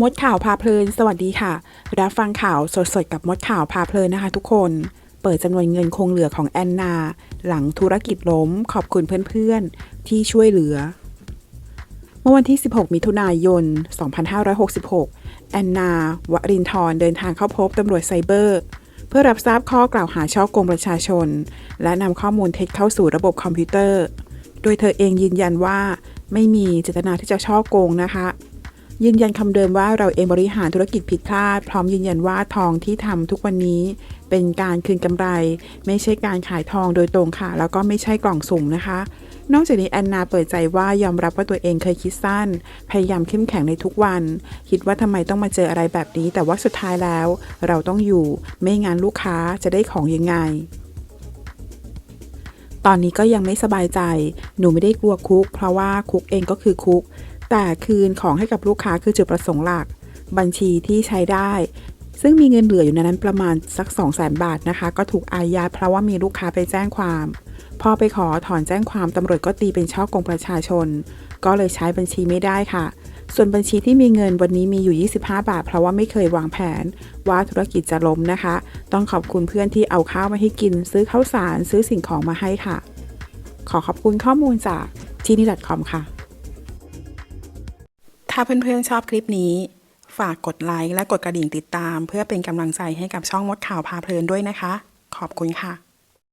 มดข่าวพาเพลิน สวัสดีค่ะ รับฟังข่าวสดๆ กับมดข่าวพาเพลินนะคะทุกคน เปิดจำนวนเงินคงเหลือของแอนนา หลังธุรกิจล้มขอบคุณเพื่อนๆ ที่ช่วยเหลือ เมื่อวันที่ 16 มิถุนายน 2566 แอนนาวรินทร์เดินทางเข้าพบตำรวจไซเบอร์ เพื่อรับทราบข้อกล่าวหาช่อโกงประชาชน และนำข้อมูลเท็จเข้าสู่ระบบคอมพิวเตอร์ โดยเธอเองยืนยันว่าไม่มีเจตนาที่จะช่อโกงนะคะ ยืนยันคำเดิมว่าเราเองบริหารธุรกิจผิดพลาด พร้อมยืนยันว่าทองที่ทำทุกวันนี้ เป็นการคืนกำไร ไม่ใช่การขายทองโดยตรงค่ะ แล้วก็ไม่ใช่กล่องสุ่มนะคะ นอกจากนี้แอนนาเปิดใจว่ายอมรับว่าตัวเองเคยคิดสั้น พยายามเข้มแข็งในทุกวัน คิดว่าทำไมต้องมาเจออะไรแบบนี้ แต่ว่าสุดท้ายแล้ว เราต้องอยู่ ไม่งานลูกค้าจะได้ของยังไงตอนนี้ก็ยังไม่สบายใจ หนูไม่ได้กลัวคุก เพราะว่าคุกเองก็คือคุก แต่คืนของให้กับลูกค้าคือจุดประสงค์หลัก บัญชีที่ใช้ได้ ซึ่งมีเงินเหลืออยู่ในนั้นประมาณสัก 2 0 0 0 0 0 บาทนะคะ ก็ถูกอายัดเพราะว่ามีลูกค้าไปแจ้งความ พอไปขอถอนแจ้งความตำรวจก็ตีเป็นช่อกงประชาชน ก็เลยใช้บัญชีไม่ได้ค่ะ ส่วนบัญชีที่มีเงินวันนี้มีอยู่ 25 บาท เพราะว่าไม่เคยวางแผน ว่าธุรกิจจะล้มนะคะ ต้องขอบคุณเพื่อนที่เอาข้าวมาให้กิน ซื้อข้าวสารซื้อสิ่งของมาให้ค่ะ ขอขอบคุณข้อมูลจากที่นี่ .com ค่ะ ถ้าเพื่อนๆชอบคลิปนี้ ฝากกดไลค์และกดกระดิ่งติดตาม เพื่อเป็นกำลังใจให้กับช่องมดข่าวพาเพลินด้วยนะคะ ขอบคุณค่ะ